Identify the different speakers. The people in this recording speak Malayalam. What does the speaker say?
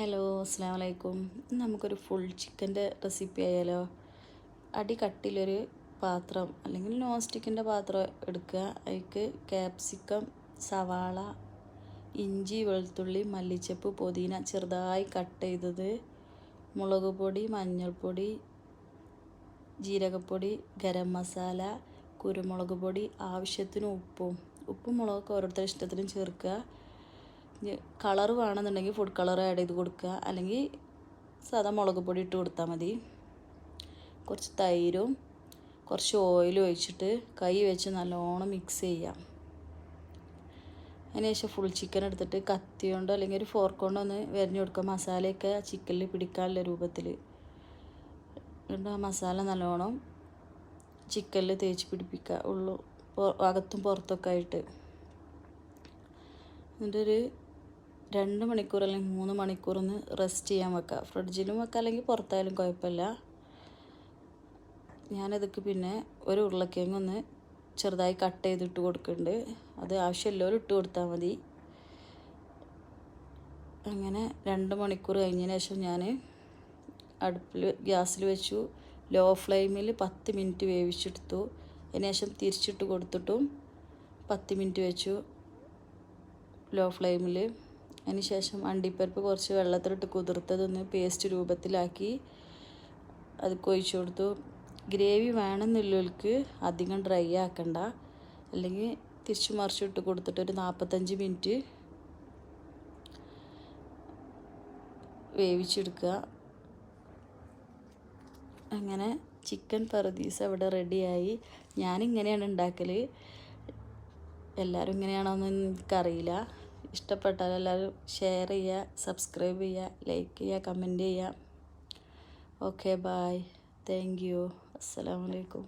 Speaker 1: ഹലോ അസ്സാം വലൈക്കും നമുക്കൊരു ഫുൾ ചിക്കന്റെ റെസിപ്പി ആയാലോ? അടി കട്ടിലൊരു പാത്രം അല്ലെങ്കിൽ നോൺ സ്റ്റിക്കിന്റെ പാത്രം എടുക്കുക. അതിക്ക് ക്യാപ്സിക്കം സവാള ഇഞ്ചി വെളുത്തുള്ളി മല്ലിച്ചപ്പ് പുതിന ചെറുതായി കട്ട് ചെയ്തത്. മുളക് പൊടി മഞ്ഞൾപ്പൊടി ജീരകപ്പൊടി ഗരം മസാല കുരുമുളക് പൊടി ആവശ്യത്തിന് ഉപ്പും. ഉപ്പും മുളകൊക്കെ ഓരോരുത്തരുടെ ഇഷ്ടത്തിനും ചേർക്കുക. കളർ വേണമെന്നുണ്ടെങ്കിൽ ഫുഡ് കളർ ആഡ് ചെയ്ത് കൊടുക്കുക. അല്ലെങ്കിൽ സാധാ മുളക് പൊടി ഇട്ട് കൊടുത്താൽ മതി. കുറച്ച് തൈരും കുറച്ച് ഓയിലും ഒഴിച്ചിട്ട് കൈ വെച്ച് നല്ലോണം മിക്സ് ചെയ്യാം അതിനുശേഷം ഫുൾ ചിക്കൻ എടുത്തിട്ട് കത്തി കൊണ്ടോ അല്ലെങ്കിൽ ഒരു ഫോർക്ക് കൊണ്ടോ ഒന്ന് വരഞ്ഞു കൊടുക്കുക. മസാലയൊക്കെ ചിക്കനിൽ പിടിക്കാനുള്ള രൂപത്തിൽ. ആ മസാല നല്ലോണം ചിക്കനിൽ തേച്ച് പിടിപ്പിക്കുക. ഉള്ളു അകത്തും പുറത്തൊക്കെ ആയിട്ട്. എന്നിട്ടൊരു രണ്ട് മണിക്കൂർ അല്ലെങ്കിൽ മൂന്ന് മണിക്കൂർ ഒന്ന് റെസ്റ്റ് ചെയ്യാൻ വെക്കുക ഫ്രിഡ്ജിലും വെക്കുക അല്ലെങ്കിൽ പുറത്തായാലും കുഴപ്പമില്ല. ഞാനതൊക്കെ പിന്നെ ഒരു ഉരുളക്കിഴങ്ങ് ഒന്ന് ചെറുതായി കട്ട് ചെയ്തിട്ട് കൊടുക്കുന്നുണ്ട് അത് ആവശ്യമില്ലവരും ഇട്ട് കൊടുത്താൽ മതി. അങ്ങനെ രണ്ട് മണിക്കൂർ കഴിഞ്ഞതിന് ശേഷം ഞാൻ അടുപ്പിൽ ഗ്യാസിൽ വെച്ചു. ലോ ഫ്ലെയിമിൽ പത്ത് മിനിറ്റ് വേവിച്ചെടുത്തു. അതിന് ശേഷം തിരിച്ചിട്ട് കൊടുത്തിട്ടും പത്ത് മിനിറ്റ് വെച്ചു. ലോ ഫ്ലെയിമിൽ അതിന് ശേഷം അണ്ടിപ്പരിപ്പ് കുറച്ച് വെള്ളത്തിലിട്ട് കുതിർത്തതൊന്ന് പേസ്റ്റ് രൂപത്തിലാക്കി അത് കൊഴിച്ചു കൊടുത്തു. ഗ്രേവി വേണമെന്നുള്ളവർക്ക് അധികം ഡ്രൈ ആക്കണ്ട. അല്ലെങ്കിൽ തിരിച്ചു മറിച്ചിട്ട് കൊടുത്തിട്ട് ഒരു നാൽപ്പത്തഞ്ച് മിനിറ്റ് വേവിച്ചെടുക്കുക. അങ്ങനെ ചിക്കൻ പറദീസ് അവിടെ റെഡിയായി ഞാനിങ്ങനെയാണ് ഉണ്ടാക്കൽ എല്ലാവരും ഇങ്ങനെയാണോ ഇങ്ങനെയാണോന്ന് എനിക്കറിയില്ല. ഇഷ്ടപ്പെട്ടാൽ എല്ലാവരും ഷെയർ ചെയ്യുക സബ്സ്ക്രൈബ് ചെയ്യുക ലൈക്ക് ചെയ്യുക കമന്റ് ചെയ്യുക. ഓക്കെ ബായ് താങ്ക് യു അസ്സലാമലൈക്കും